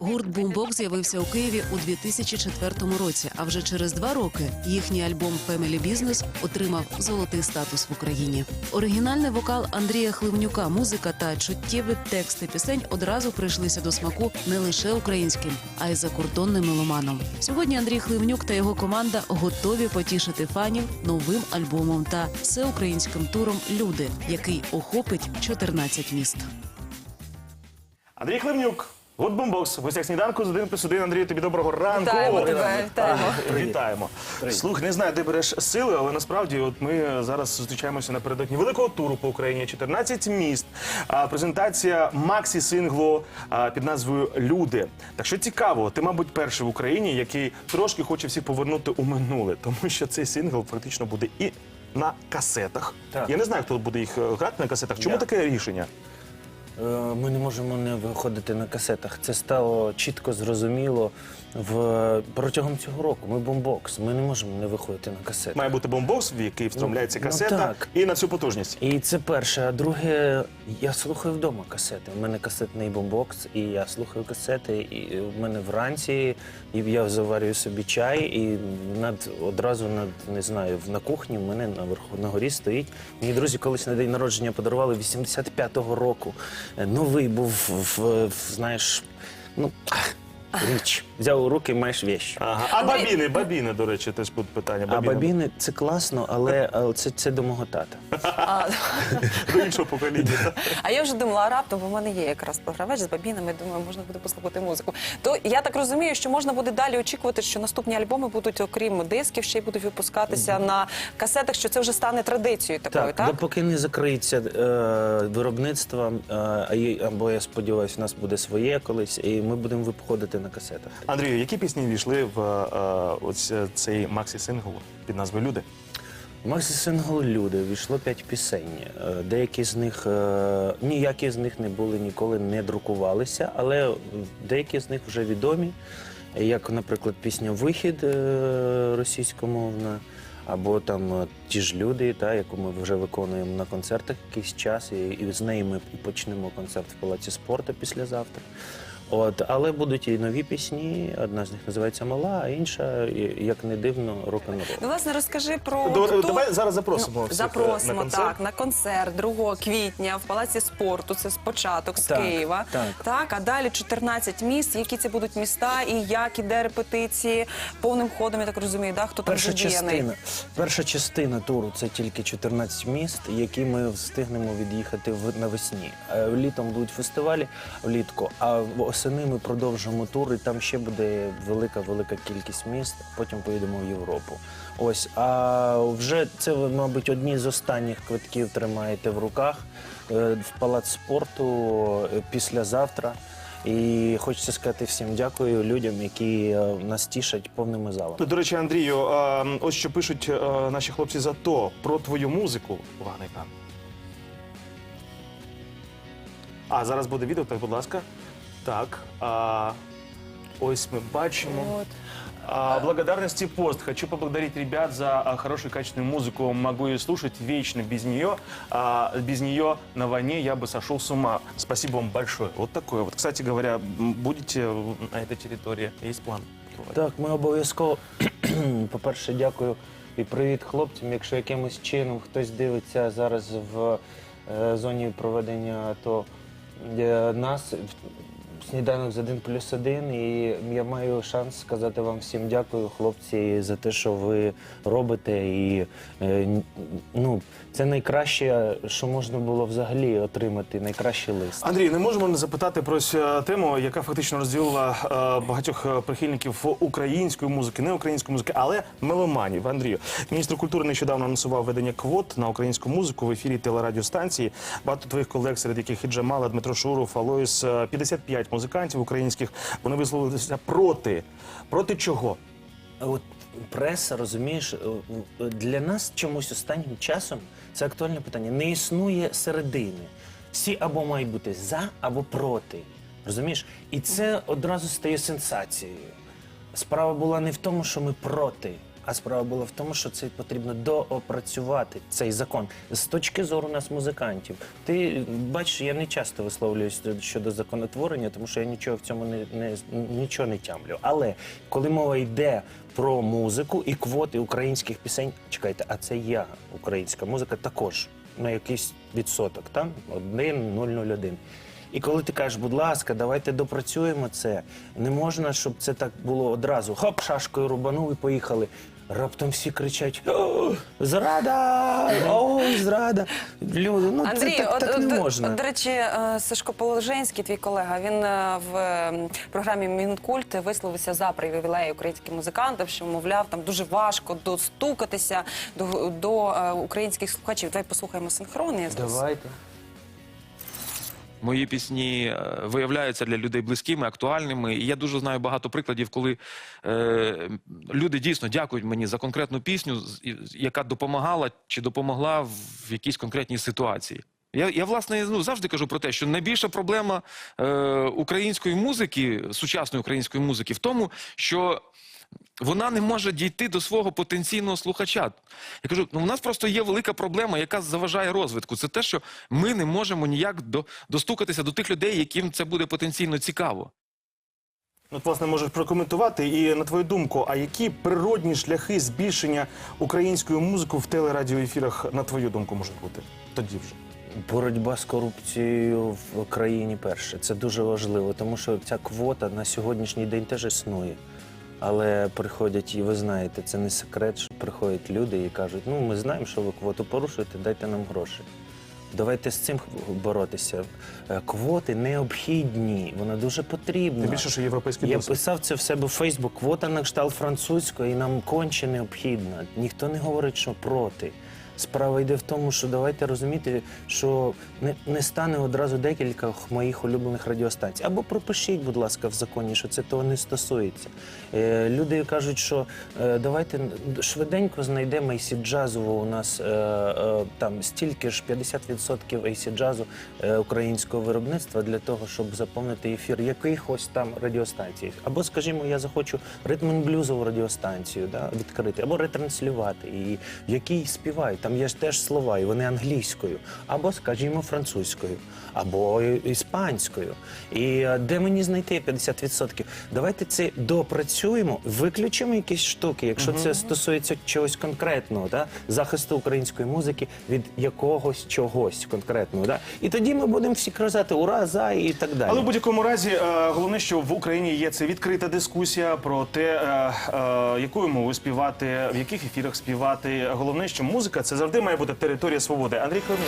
Гурт Бумбок з'явився у Києві у 2004 році. А вже через два роки їхній альбом Family Business отримав золотий статус в Україні. Оригінальний вокал Андрія Хливнюка, музика та чуттєві тексти пісень одразу прийшлися до смаку не лише українським, а й закордонним меломаном. Сьогодні Андрій Хливнюк та його команда готові потішити фанів новим альбомом та всеукраїнським туром Люди, який охопить 14 міст. Андрій Хливнюк. Гуд Бумбокс, в гостях сніданку з 1 плюс 1. Андрій, тобі доброго ранку. Вітаємо тебе, вітаємо. А, Вітаємо. Слух, не знаю, де береш сили, але насправді от ми зараз зустрічаємося напередодні великого туру по Україні. 14 міст. А, презентація Максі Сингло а, під назвою Люди. Так що цікаво, ти, мабуть, перший в Україні, який трошки хоче всіх повернути у минуле, тому що цей сингл фактично буде і на касетах. Так. Я не знаю, хто буде їх грати на касетах. Чому Я. таке рішення? Е, Ми не можемо не виходити на касетах. Це стало чітко зрозуміло в протягом цього року. Ми бомбокс. Ми не можемо не виходити на касети. Має бути бомбокс, в який встромляється Ну, касета, так. і на цю потужність. І це перше. А друге, я слухаю вдома касети. У мене касетний бомбокс, і я слухаю касети. І в мене вранці і я заварюю собі чай, і над одразу над не знаю, на кухні в мене наверху на горі стоїть. Мені друзі колись на день народження подарували 85-го року. Е, Новий був в, в- знаєш, ну. Річ. Взяв у руки, маєш вещь. Ага. А бабіни, бабіни, до речі, теж тут питання. А бабіни це класно, але, але це, це до мого тата. А, до іншого покоління. а я вже думала, а раптом бо в мене є якраз програвач з бабінами. Думаю, можна буде послухати музику. То я так розумію, що можна буде далі очікувати, що наступні альбоми будуть, окрім дисків, ще й будуть випускатися на касетах. Що це вже стане традицією такою, Так, так? допоки не закриється е, виробництво, е, а або я сподіваюся, у нас буде своє колись, і ми будемо виходити на касетах. Андрію, які пісні війшли в е, ось е, цей максі сингл під назвою Люди? Максі Сингл Люди війшло п'ять пісень. Е, Деякі з них е, ніякі з них не були ніколи не друкувалися, але деякі з них вже відомі. Як, наприклад, пісня Вихід е, російськомовна, або там е, ті ж люди, та, яку ми вже виконуємо на концертах якийсь час, і, і з неї ми і почнемо концерт в Палаці спорту післязавтра. От, але будуть і нові пісні. Одна з них називається Мала, а інша, як не дивно, рок-н-рол. Ну, власне, розкажи про До- давай зараз запросимо Ну, всіх, запросимо е, на концерт. так на концерт 2 квітня в палаці спорту. Це спочаток з Так, Києва. так. а далі 14 міст. Які це будуть міста і як іде репетиції повним ходом. Я так розумію, да? хто там Перша задіяний? частина, перша частина туру це тільки 14 міст, які ми встигнемо від'їхати в навесні. Е, Літом будуть фестивалі влітку, а восени ми продовжимо тур, і там ще буде велика велика кількість міст. Потім поїдемо в Європу. Ось, а вже це мабуть, одні з останніх квитків тримаєте в руках е, в палац спорту е, післязавтра. І хочеться сказати всім дякую людям, які е, нас тішать повними залами. До речі, Андрію, ось що пишуть наші хлопці за то про твою музику. Екран. А зараз буде відео, так, будь ласка. Так. А, ось ми бачимо. От. А, благодарности пост. Хочу поблагодарить ребят за а, хорошую качественную музыку. Могу ее слушать вечно без нее. А, без нее на войне я бы сошел с ума. Спасибо вам большое. Вот такое вот. Кстати говоря, м, будете на этой территории? Есть план? Так, ми обов'язково, по-перше, дякую і привіт хлопцям. Якщо якимось чином хтось дивиться зараз в е, зоні проведення АТО е, нас, в- сніданок з 1 плюс 1, і я маю шанс сказати вам всім дякую, хлопці, за те, що ви робите. І е, ну, це найкраще, що можна було взагалі отримати, найкращий лист. Андрій, не можемо не запитати про ось, тему, яка фактично розділила е, багатьох е, прихильників української музики, не української музики, але меломанів. Андрію, міністр культури нещодавно анонсував ведення квот на українську музику в ефірі телерадіостанції. Багато твоїх колег, серед яких і Джамала, Дмитро Шуров, Алоїс, е, 55 музикантів українських. Вони висловилися проти. Проти чого? От преса, розумієш, е, для нас чомусь останнім часом це актуальне питання. Не існує середини. Всі або мають бути за, або проти. Розумієш? І це одразу стає сенсацією. Справа була не в тому, що ми проти. А справа була в тому, що це потрібно доопрацювати цей закон з точки зору нас, музикантів. Ти бачиш, я не часто висловлююсь щодо законотворення, тому що я нічого в цьому не, не нічого не тямлю. Але коли мова йде про музику і квоти українських пісень, чекайте, а це я, українська музика, також на якийсь відсоток, там 1,001. І коли ти кажеш, будь ласка, давайте допрацюємо це. Не можна, щоб це так було одразу. Хоп, шашкою рубанув і поїхали. Раптом всі кричать: «О, зрада! Ой, зрада! Люди, ну Андрій, це так, от, так от, можна. от, до речі, е, Сашко Положенський, твій колега, він е, в е, програмі Мінкульт висловився за привілеї українським музикантам, що мовляв, там дуже важко достукатися до, до е, українських слухачів. Давай послухаємо синхрон. Я Давайте. Мої пісні е, виявляються для людей близькими, актуальними. І я дуже знаю багато прикладів, коли е, люди дійсно дякують мені за конкретну пісню, яка допомагала чи допомогла в якійсь конкретній ситуації. Я, я власне ну, завжди кажу про те, що найбільша проблема е, української музики, сучасної української музики, в тому, що вона не може дійти до свого потенційного слухача. Я кажу, ну у нас просто є велика проблема, яка заважає розвитку. Це те, що ми не можемо ніяк до, достукатися до тих людей, яким це буде потенційно цікаво. Ну, От, власне, можеш прокоментувати. І на твою думку, а які природні шляхи збільшення української музики в телерадіоефірах, на твою думку, можуть бути? Тоді вже. Боротьба з корупцією в країні перше. Це дуже важливо, тому що ця квота на сьогоднішній день теж існує. Але приходять, і ви знаєте, це не секрет, що приходять люди і кажуть, ну ми знаємо, що ви квоту порушуєте, дайте нам гроші. Давайте з цим боротися. Е, Квоти необхідні, вона дуже потрібна. Тим більше, що європейський Я досвід. писав це в себе в Фейсбук. Квота на кшталт французької нам конче необхідна. Ніхто не говорить, що проти. Справа йде в тому, що давайте розуміти, що не, не стане одразу декілька моїх улюблених радіостанцій. Або пропишіть, будь ласка, в законі, що це того не стосується. Е, люди кажуть, що е, давайте швиденько знайдемо AC джазового у нас е, е, там стільки ж 50% AC джазу е, українського виробництва для того, щоб заповнити ефір якихось там радіостанцій. Або, скажімо, я захочу ритм-блюзову радіостанцію да, відкрити, або ретранслювати, і в якій співають. Там є ж теж слова, і вони англійською, або, скажімо, французькою, або іспанською. І е, де мені знайти 50%? Давайте це допрацюємо, виключимо якісь штуки, якщо це стосується чогось конкретного, да? захисту української музики від якогось чогось конкретного. Да? І тоді ми будемо всі казати ура, за і так далі. Але в будь-якому разі, е, головне, що в Україні є це відкрита дискусія про те, е, якою мовою співати, в яких ефірах співати. Головне, що музика це завжди має бути територія свободи. Андрій Климін.